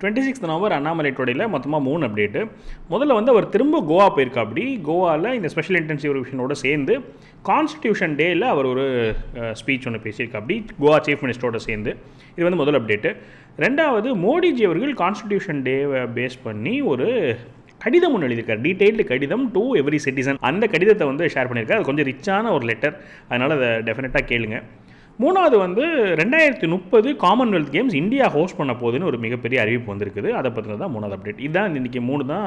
Twenty six November Annamalai டோடையில் மொத்தமாக மூணு அப்டேட்டு முதல்ல வந்து அவர் திரும்ப கோவா போயிருக்கா அப்படி கோவாவில் இந்த ஸ்பெஷல் இன்டென்சிவ் ரிவிஷனோட சேர்ந்து கான்ஸ்டியூஷன் டேயில் அவர் ஒரு ஸ்பீச் ஒன்று பேசியிருக்கா அப்படி கோவா சீஃப் மினிஸ்டரோட சேர்ந்து. இது வந்து முதல் அப்டேட்டு ரெண்டாவது மோடிஜி அவர்கள் கான்ஸ்டியூஷன் டேவை பேஸ் பண்ணி ஒரு கடிதம் ஒன்று எழுதியிருக்கார். டீட்டெயில்டு கடிதம் டு எவ்ரி சிட்டிசன் அந்த கடிதத்தை வந்து ஷேர் பண்ணியிருக்காரு. அது கொஞ்சம் ரிச்சான ஒரு லெட்டர் அதனால் அதை டெஃபினட்டாக கேளுங்கள் மூணாவது வந்து ரெண்டாயிரத்தி முப்பது காமன்வெல்த் கேம்ஸ் இந்தியா ஹோஸ்ட் பண்ண போகுதுன்னு ஒரு மிகப்பெரிய அறிவிப்பு வந்திருக்குது. அதை பற்றின தான் மூணாவது அப்டேட் இதுதான் இன்றைக்கி மூணு தான்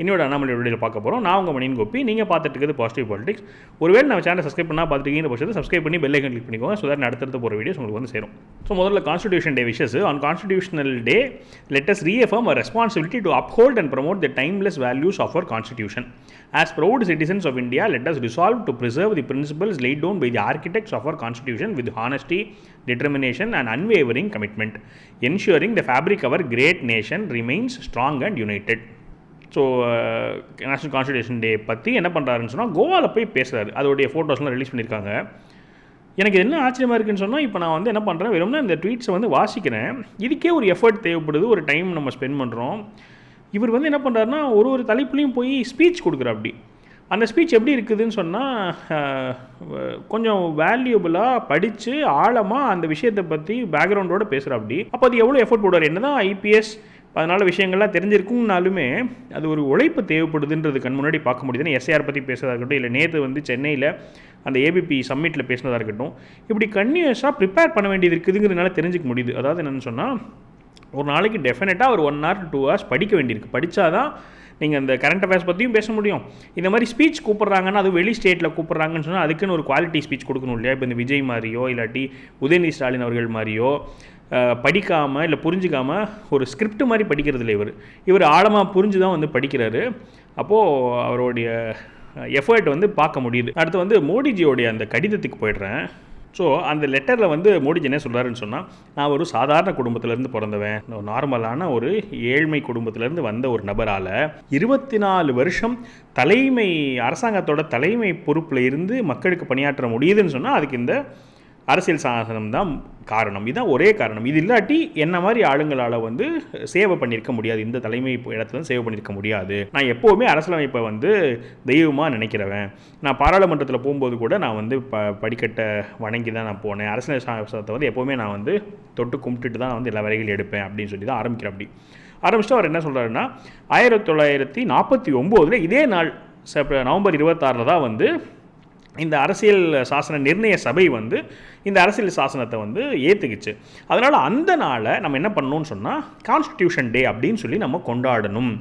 என்னோட அண்ணாமலை வீடியோவில் பார்க்க போகிறோம் நான் உங்கள் மணியின் கோப்பி நீங்கள் பார்த்துட்டு இருக்கிறது பாசிட்டிவ் பாலிடிக்ஸ் ஒருவேளை நம்ம சேனல் சப்ஸ்கிரைப் பண்ணால் பார்த்துருக்கீங்க பட்சத்தை சப்ஸ்கிரைப் பண்ணி பெல் ஐக்கன் கிளிக் பண்ணிக்கோங்க. ஸோ தட் அடுத்தடுத்து போகிற வீடியோஸ் உங்களுக்கு வந்து சேரும். ஸோ முதல்ல constitution day wishes on constitutional day let's reaffirm a responsibility to uphold and promote the timeless values of our constitution proud proud of of India, let resolve to preserve the principles principles down by the architects of our constitution with Han honesty determination, and unwavering commitment, ensuring the fabric of our great nation remains strong and united. So national constitution day பற்றி என்ன பண்ணுறாருன்னு சொன்னால் கோவாவில் போய் பேசுகிறாரு அதோடைய ஃபோட்டோஸ்லாம் release பண்ணியிருக்காங்க. எனக்கு என்ன ஆச்சரியமாக இருக்குன்னு சொன்னால் இப்போ நான் வந்து என்ன பண்ணுறேன் வெறும்னா இந்த ட்வீட்ஸை வந்து வாசிக்கிறேன். இதுக்கே ஒரு எஃபர்ட் தேவைப்படுது ஒரு டைம் நம்ம ஸ்பெண்ட் பண்ணுறோம் இவர் வந்து என்ன பண்ணுறாருன்னா ஒரு ஒரு தலைப்புலையும் போய் ஸ்பீச் கொடுக்குற அப்படி அந்த ஸ்பீச் எப்படி இருக்குதுன்னு சொன்னால் கொஞ்சம் வேல்யூபிளாக படித்து ஆழமாக அந்த விஷயத்தை பற்றி பேக்ரவுண்டோட பேசுகிற அப்படி அப்போ அது எவ்வளோ எஃபர்ட் போடுவார்? என்ன தான் ஐபிஎஸ் அதனால் விஷயங்கள்லாம் தெரிஞ்சிருக்கும்னாலுமே அது ஒரு உழைப்பு தேவைப்படுதுன்றது கண் முன்னாடி பார்க்க முடியுதுன்னு எஸ்ஐஆர் பற்றி பேசுறதா இருக்கட்டும் இல்லை நேற்று வந்து சென்னையில் அந்த ஏபிபி சம்மிட்டில் பேசினதாக இருக்கட்டும் இப்படி கன்யூஸாக ப்ரிப்பேர் பண்ண வேண்டியது இருக்குதுங்கிறதுனால தெரிஞ்சுக்க முடியுது. அதாவது என்னென்னு சொன்னால் ஒரு நாளைக்கு டெஃபினட்டாக ஒரு ஒன் ஹவர் டூ ஹவர்ஸ் படிக்க வேண்டியிருக்கு. படித்தாதான் நீங்கள் அந்த கரண்ட் அஃபேர்ஸ் பற்றியும் பேச முடியும். இந்த மாதிரி ஸ்பீச் கூப்பிட்றாங்கன்னா அது வெளி ஸ்டேட்டில் கூப்பிட்றாங்கன்னு சொன்னால் அதுக்குன்னு ஒரு குவாலிட்டி ஸ்பீச் கொடுக்கணும் இல்லையா? இப்போ இந்த விஜய் மாதிரியோ இல்லாட்டி உதயநிதி ஸ்டாலின் அவர்கள் மாதிரியோ படிக்காமல் இல்லை புரிஞ்சிக்காமல் ஒரு ஸ்கிரிப்ட் மாதிரி படிக்கிறது இல்லை இவர். இவர் ஆழமாக புரிஞ்சு தான் வந்து படிக்கிறாரு. அப்போது அவருடைய எஃபர்ட் வந்து பார்க்க முடியுது. அடுத்து வந்து மோடிஜியோடைய அந்த கடிதத்துக்கு போயிடுறேன். ஸோ அந்த லெட்டரில் வந்து மோடிஜி என்ன சொல்கிறாருன்னு சொன்னால் நான் ஒரு சாதாரண குடும்பத்திலேருந்து பிறந்தவன். நார்மலான ஒரு ஏழ்மை குடும்பத்திலேருந்து வந்த ஒரு நபரால் இருபத்தி நாலு வருஷம் தலைமை அரசாங்கத்தோட தலைமை பொறுப்பில் இருந்து மக்களுக்கு பணியாற்ற முடியுதுன்னு சொன்னால் அதுக்கு இந்த அரசியல் சாசனம் தான் காரணம். இதுதான் ஒரே காரணம். இது இல்லாட்டி என்ன மாதிரி ஆளுங்களால் வந்து சேவை பண்ணியிருக்க முடியாது. இந்த தலைமை இடத்துல சேவை பண்ணியிருக்க முடியாது. நான் எப்போவுமே அரசியலமைப்பை வந்து தெய்வமாக நினைக்கிறவன். நான் பாராளுமன்றத்தில் போகும்போது கூட நான் வந்து ப படிக்கட்டை வணங்கி தான் நான் போனேன். அரசியல் சாசனத்தை வந்து எப்போவுமே நான் வந்து தொட்டு கும்பிட்டுட்டு தான் வந்து எல்லா வரைகள் எடுப்பேன் அப்படின்னு சொல்லி தான் ஆரம்பிக்கிறேன் அப்படி. ஆரம்பிச்சுட்டு அவர் என்ன சொல்கிறாருன்னா ஆயிரத்தி தொள்ளாயிரத்தி நாற்பத்தி ஒம்போதில் இதே நாள் செப் நவம்பர் இருபத்தாறில் தான் வந்து இந்த அரசியல் சாசன நிர்ணய சபை வந்து இந்த அரசியல் சாசனத்தை வந்து ஏற்றுக்குச்சு அதனால் அந்த நாளை நம்ம என்ன பண்ணணும்னு சொன்னால் கான்ஸ்டியூஷன் டே அப்படின்னு சொல்லி நம்ம கொண்டாடணும்.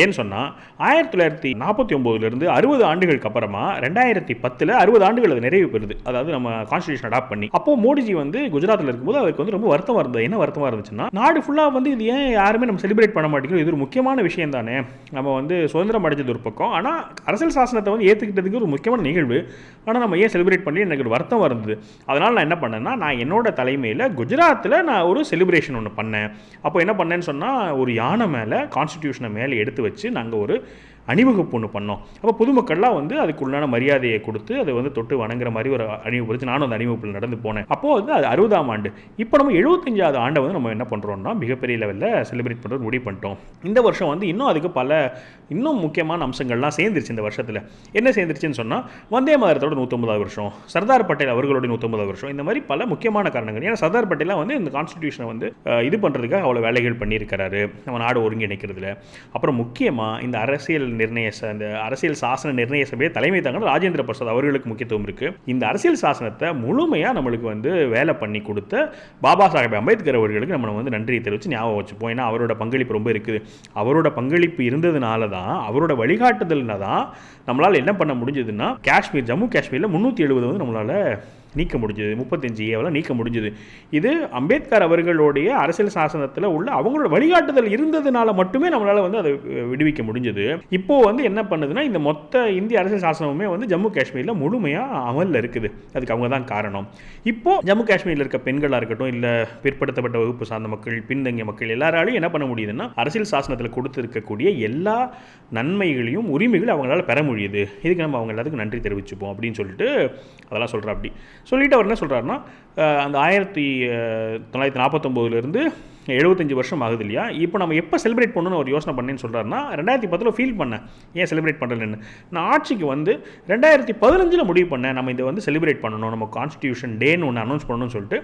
ஏன்னு சொன்னால் ஆயிரத்தி தொள்ளாயிரத்தி நாற்பத்தி ஒம்போதுலேருந்து அறுபது ஆண்டுகளுக்கு அப்புறமா ரெண்டாயிரத்தி பத்தில் அறுபது ஆண்டுகள் அது நிறைவு பெறுது. அதாவது நம்ம கான்ஸ்டியூஷன் அடாப்ட் பண்ணி. அப்போ மோடிஜி வந்து குஜராத்தில் இருக்கும்போது அவருக்கு வந்து ரொம்ப வருத்தமாக இருந்தது. என்ன வருத்தமாக இருந்துச்சுன்னா நாடு ஃபுல்லாக வந்து இது ஏன் யாருமே நம்ம செலிப்ரேட் பண்ண மாட்டேங்கிறோம். இது ஒரு முக்கியமான விஷயம் தானே. நம்ம வந்து சுதந்திரம் அடைஞ்சது ஒரு பக்கம். ஆனால் அரசியல் சாசனத்தை வந்து ஏற்றுக்கிட்டதுக்கு ஒரு முக்கியமான நிகழ்வு. ஆனால் நம்ம ஏன் செலிப்ரேட் பண்ணி எனக்கு ஒரு வருத்தம் வருது அதனால் நான் என்ன பண்ணேன்னா நான் என்னோட தலைமையில் குஜராத்தில் நான் ஒரு செலிப்ரேஷன் ஒன்று பண்ணேன். அப்போ என்ன பண்ணேன்னு சொன்னால் ஒரு யானை மேலே கான்ஸ்டியூஷனை மேலே எடுத்து எடுத்து வச்சு நாங்கள் ஒரு அணிவகுப்பு ஒன்று பண்ணோம். அப்போ பொதுமக்கள்லாம் வந்து அதுக்குள்ளான மரியாதையை கொடுத்து அதை வந்து தொட்டு வணங்குற மாதிரி ஒரு அணிவகுப்பு நானும் அந்த அணிவகுப்பில் நடந்து போனேன். அப்போது வந்து அது அறுபதாம் ஆண்டு. இப்போ நம்ம எழுபத்தஞ்சாவது ஆண்டை வந்து நம்ம என்ன பண்ணுறோம்னா மிகப்பெரிய லெவலில் செலிப்ரேட் பண்ணுறது முடிவு பண்ணிட்டோம். இந்த வருஷம் வந்து இன்னும் அதுக்கு பல இன்னும் முக்கியமான அம்சங்கள்லாம் சேர்ந்துருச்சு இந்த வருஷத்தில். என்ன சேர்ந்துருச்சுன்னு சொன்னால் வந்தே மாதத்தோட நூற்றம்பதாவது வருஷம் சர்தார் பட்டேல் அவர்களுடைய நூற்றம்பதாவது வருஷம் இந்த மாதிரி பல முக்கியமான காரணங்கள். ஏன்னா சர்தார் பட்டேலாம் வந்து இந்த கான்ஸ்டியூஷனை வந்து இது பண்ணுறதுக்காக அவ்வளோ வேலைகள் பண்ணியிருக்கிறாரு. நம்ம நாடு ஒருங்கிணைக்கிறதுல. அப்புறம் முக்கியமாக இந்த அரசியல் நிர்ணய அந்த அரசியல் சாசன நிர்ணய சபையை தலைமை தாங்க ராஜேந்திர பிரசாத் அவர்களுக்கு முக்கியத்துவம் இருக்குது இந்த அரசியல் சாசனத்தை முழுமையாக நம்மளுக்கு வந்து வேலை பண்ணி கொடுத்த பாபா சாஹேப் அம்பேத்கர் அவர்களுக்கு நம்ம வந்து நன்றியை தெரிவித்து ஞாபகம் வச்சுப்போம். ஏன்னா அவரோட பங்களிப்பு ரொம்ப இருக்குது. அவரோட பங்களிப்பு இருந்ததுனால தான் அவரோட வழிகாட்டுதல்னா தான் நம்மளால் என்ன பண்ண முடிஞ்சதுன்னா காஷ்மீர் ஜம்மு காஷ்மீரில் முந்நூற்றி எழுபது வந்து நம்மளால் நீக்க முடிஞ்சது. முப்பத்தஞ்சு ஏவெல்லாம் நீக்க முடிஞ்சது. இது அம்பேத்கர் அவர்களுடைய அரசியல் சாசனத்தில் உள்ள அவங்களோட வழிகாட்டுதல் இருந்ததுனால மட்டுமே நம்மளால் வந்து அதை விடுவிக்க முடிஞ்சது. இப்போது வந்து என்ன பண்ணுதுன்னா இந்த மொத்த இந்திய அரசியல் சாசனமுமே வந்து ஜம்மு காஷ்மீரில் முழுமையாக அமலில் இருக்குது. அதுக்கு அவங்க தான் காரணம். இப்போது ஜம்மு காஷ்மீரில் இருக்க பெண்களாக இருக்கட்டும் இல்லை பிற்படுத்தப்பட்ட வகுப்பு சார்ந்த மக்கள் பின்தங்கிய மக்கள் எல்லாராலையும் என்ன பண்ண முடியுதுன்னா அரசியல் சாசனத்தில் கொடுத்துருக்கக்கூடிய எல்லா நன்மைகளையும் உரிமைகளையும் அவங்களால பெற முடியுது. இதுக்கு நம்ம அவங்க எல்லாத்துக்கும் நன்றி தெரிவிச்சுப்போம் அப்படின்னு சொல்லிட்டு அதெல்லாம் சொல்கிறேன் அப்படி சொல்லிவிட்டு அவர் என்ன சொல்கிறாருன்னா அந்த ஆயிரத்தி தொள்ளாயிரத்தி நாற்பத்தொம்போதுலேருந்து எழுபத்தஞ்சு வருஷம் ஆகுது இல்லையா இப்போ நம்ம எப்போ செலிப்ரேட் பண்ணணும்னு ஒரு யோசனை பண்ணேன்னு சொல்கிறாருன்னா ரெண்டாயிரத்தி பத்தில் ஃபீல் பண்ணேன் ஏன் செலிப்ரேட் பண்ணுறேன்னு நான் ஆட்சிக்கு வந்து ரெண்டாயிரத்தி பதினஞ்சில் முடிவு பண்ணேன். நம்ம இதை வந்து செலிப்ரேட் பண்ணணும். நம்ம கான்ஸ்டியூஷன் டேன்னு ஒன்று அனௌன்ஸ் பண்ணணும்னு சொல்லிட்டு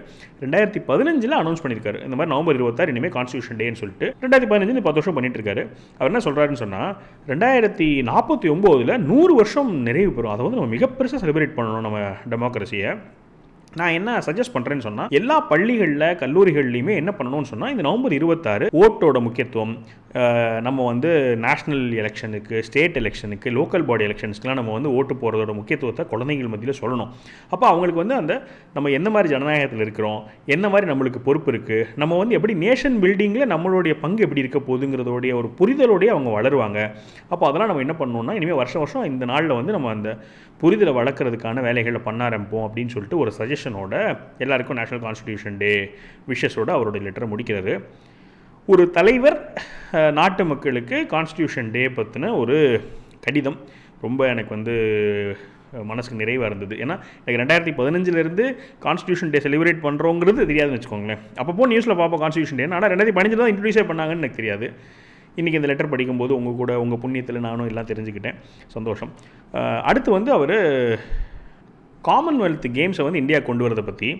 ரெண்டாயிரத்தி பதினஞ்சில் அனௌன்ஸ் பண்ணியிருக்காரு. இந்த மாதிரி நவம்பர் இருபத்தாறு இனிமேல் கான்ஸ்டியூஷன் டேன்னு சொல்லிட்டு ரெண்டாயிரத்தி பதினஞ்சு பத்து வருஷம் பண்ணிட்டு இருக்காரு அவர் என்ன சொல்கிறாருன்னு சொன்னால் ரெண்டாயிரத்தி நாற்பத்தி ஒம்போதில் நூறு வருஷம் நிறைவு பெறும். அதை வந்து நம்ம மிக பெருசாக செலிப்ரேட் பண்ணணும் நம்ம டெமோக்ரஸியை நான் என்ன சஜஸ்ட் பண்ணுறேன்னு சொன்னால் எல்லா பள்ளிகளில் கல்லூரிகள்லையுமே என்ன பண்ணணும்னு சொன்னால் இந்த நவம்பர் இருபத்தாறு ஓட்டோட முக்கியத்துவம். நம்ம வந்து நேஷ்னல் எலெக்ஷனுக்கு ஸ்டேட் எலெக்ஷனுக்கு லோக்கல் பாடி எலெக்ஷன்ஸ்க்குலாம் நம்ம வந்து ஓட்டு போகிறதோட முக்கியத்துவத்தை குழந்தைகள் மத்தியில் சொல்லணும். அப்போ அவங்களுக்கு வந்து அந்த நம்ம எந்த மாதிரி ஜனநாயகத்தில் இருக்கிறோம் என்ன மாதிரி நம்மளுக்கு பொறுப்பு இருக்குது நம்ம வந்து எப்படி நேஷன் பில்டிங்கில் நம்மளுடைய பங்கு எப்படி இருக்க போகுதுங்கிறதோடைய ஒரு புரிதலோடைய அவங்க வளருவாங்க. அப்போ அதெல்லாம் நம்ம என்ன பண்ணணும்னா இனிமேல் வருஷம் வருஷம் இந்த நாளில் வந்து நம்ம அந்த புரிதலை வளர்க்குறதுக்கான வேலைகளை பண்ண ஆரம்பிப்போம் அப்படின்னு சொல்லிட்டு ஒரு சஜஷனோட எல்லாருக்கும் நேஷனல் கான்ஸ்டியூஷன் டே விஷஸோட அவருடைய லெட்டரை முடிக்கிறாரு. ஒரு தலைவர் நாட்டு மக்களுக்கு கான்ஸ்டியூஷன் டே பற்றின ஒரு கடிதம் ரொம்ப எனக்கு வந்து மனசுக்கு நிறைவாக இருந்தது. ஏன்னா எனக்கு ரெண்டாயிரத்தி பதினஞ்சிலேருந்து கான்ஸ்டியூஷன் டே செலிப்ரேட் பண்ணுறோங்கிறது தெரியாதுன்னு வச்சுக்கோங்களேன். அப்பப்போ நியூஸில் பார்ப்போம் கான்ஸ்டியூஷன் டே ஆனால் ரெண்டாயிரத்தி பதினஞ்சு தான் இன்ட்ரடியூஸே பண்ணாங்கன்னு எனக்கு தெரியாது. இன்றைக்கி இந்த லெட்டர் படிக்கும்போது உங்கள் கூட உங்கள் புண்ணியத்தில் நானும் எல்லாம் தெரிஞ்சுக்கிட்டேன். சந்தோஷம். அடுத்து வந்து அவர் காமன்வெல்த் கேம்ஸை வந்து இந்தியா கொண்டு வரதை பற்றி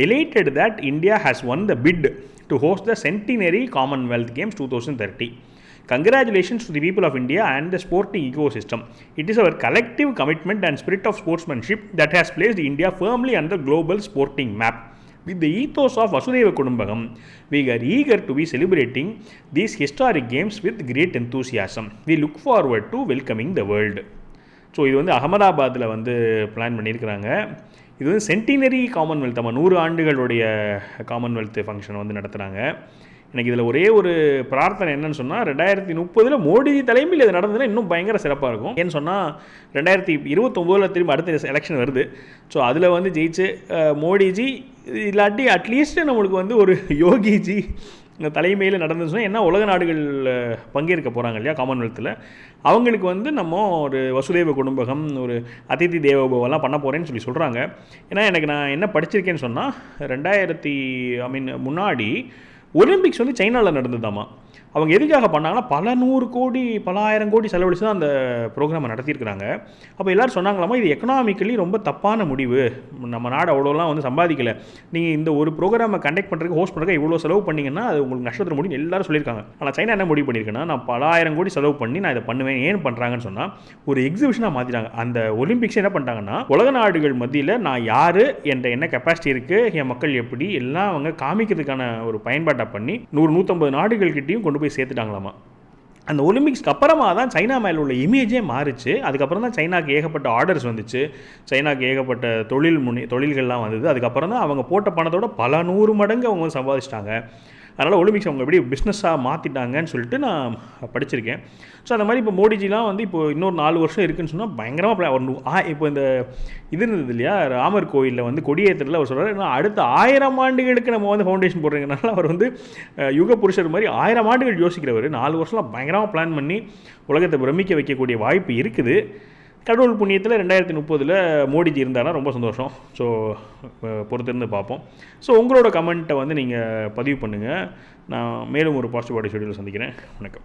delighted that India has won the bid to host the centenary Commonwealth Games two thousand thirty Congratulations to the people of India and the sporting ecosystem. It is our collective commitment and spirit of sportsmanship that has placed India firmly on the global sporting map. With the ethos of Vasudeva Kudumbagam, we are eager to be celebrating these historic games with great enthusiasm. We look forward to welcoming the world. So இது வந்து அகமதாபாத்தில் வந்து plan பண்ணியிருக்கிறாங்க. இது வந்து centenary Commonwealth நம்ம நூறு ஆண்டுகளுடைய Commonwealth function வந்து நடத்துகிறாங்க எனக்கு இதில் ஒரே ஒரு பிரார்த்தனை என்னன்னு சொன்னால் ரெண்டாயிரத்தி முப்பதில் மோடி தலைமையில் இது நடந்ததுன்னா இன்னும் பயங்கர சிறப்பாக இருக்கும். ஏன்னு சொன்னால் ரெண்டாயிரத்தி இருபத்தொம்போதில் திரும்ப அடுத்த எலெக்ஷன் வருது. ஸோ அதில் வந்து ஜெயிச்சு மோடிஜி இல்லாட்டி அட்லீஸ்ட் நம்மளுக்கு வந்து ஒரு யோகிஜி தலைமையில் நடந்துச்சுன்னா என்ன உலக நாடுகள் பங்கேற்க போகிறாங்க இல்லையா காமன்வெல்த்தில் அவங்களுக்கு வந்து நம்ம ஒரு வசுதேவ குடும்பகம் ஒரு அதிதி தேவோபவெல்லாம் பண்ண போகிறேன்னு சொல்லி சொல்கிறாங்க ஏன்னா எனக்கு நான் என்ன படிச்சிருக்கேன்னு சொன்னால் ரெண்டாயிரத்தி ஐ மீன் முன்னாடி ஒலிம்பிக்ஸ் வந்து சைனாவில் நடந்ததாமா? அவங்க எதுக்காக பண்ணாங்கன்னா பல நூறு கோடி பல ஆயிரம் கோடி செலவழித்து தான் அந்த ப்ரோக்ராமை நடத்தியிருக்கிறாங்க. அப்போ எல்லோரும் சொன்னாங்களாமா இது எக்கனாமிக்கலி ரொம்ப தப்பான முடிவு. நம்ம நாடு அவ்வளோலாம் வந்து சம்பாதிக்கலை. நீங்கள் இந்த ஒரு ப்ரோக்ராமை கண்டக்ட் பண்ணுறதுக்கு ஹோஸ்ட் பண்ணுறதுக்கு இவ்வளோ செலவு பண்ணிங்கன்னா அது உங்களுக்கு நஷ்டத்தில் முடியும் எல்லாரும் சொல்லியிருக்காங்க. ஆனால் சைனா என்ன முடிவு பண்ணியிருக்கேன்னா நான் பல ஆயிரம் கோடி செலவு பண்ணி நான் இதை பண்ணுவேன் ஏன் பண்ணுறாங்கன்னு சொன்னால் ஒரு எக்ஸிபிஷனாக மாற்றிட்டாங்க அந்த ஒலிம்பிக்ஸ் என்ன பண்ணிட்டாங்கன்னா உலக நாடுகள் மத்தியில் நான் யார் என்ற என்ன கெப்பாசிட்டி இருக்குது என் மக்கள் எப்படி எல்லாம் அவங்க காமிக்கிறதுக்கான ஒரு பயன்பாட்டை பண்ணி நூறு நூற்றம்பது நாடுகள்கிட்டையும் கொண்டு போய் போய் சேர்த்துட்டாங்களாமா. அந்த ஒலிம்பிக்ஸ்க்கு அப்புறமா தான் சைனா மேலே உள்ள இமேஜே மாறிச்சு. அதுக்கப்புறம் தான் சைனாக்கு ஏகப்பட்ட ஆர்டர்ஸ் வந்துச்சு. சைனாக்கு ஏகப்பட்ட தொழில் முனி தொழில்கள்லாம் வந்தது. அதுக்கப்புறம் தான் அவங்க போட்ட பணத்தோட பல நூறு மடங்கு அவங்க சம்பாதிச்சிட்டாங்க. அதனால் ஒலிம்பிக்ஸ் அவங்க எப்படி பிஸ்னஸாக மாற்றிட்டாங்கன்னு சொல்லிட்டு நான் படிச்சிருக்கேன். ஸோ அந்த மாதிரி இப்போ மோடிஜிலாம் வந்து இப்போ இன்னொரு நாலு வருஷம் இருக்குன்னு சொன்னால் பயங்கரமாக ஒரு இப்போ இந்த இது இருந்தது இல்லையா? ராமர் கோயிலில் வந்து கொடியேற்றத்தில் அவர் சொல்கிறார் ஏன்னா அடுத்த ஆயிரம் ஆண்டுகளுக்கு நம்ம வந்து ஃபவுண்டேஷன் போடுறதுனால அவர் வந்து யுக புருஷர் மாதிரி ஆயிரம் ஆண்டுகள் யோசிக்கிறவர். நாலு வருஷம்லாம் பயங்கரமாக பிளான் பண்ணி உலகத்தை பிரமிக்க வைக்கக்கூடிய வாய்ப்பு இருக்குது. கடவுள் புண்ணியத்தில் ரெண்டாயிரத்தி முப்பதில் மோடிஜி இருந்தாருன்னா ரொம்ப சந்தோஷம். ஸோ பொறுத்திருந்து பார்ப்போம். ஸோ உங்களோட கமெண்ட்டை வந்து நீங்கள் பதிவு பண்ணுங்கள் நான் மேலும் ஒரு பாசிட்டிவ் பாடி ஷெடியூல் சந்திக்கிறேன். வணக்கம்.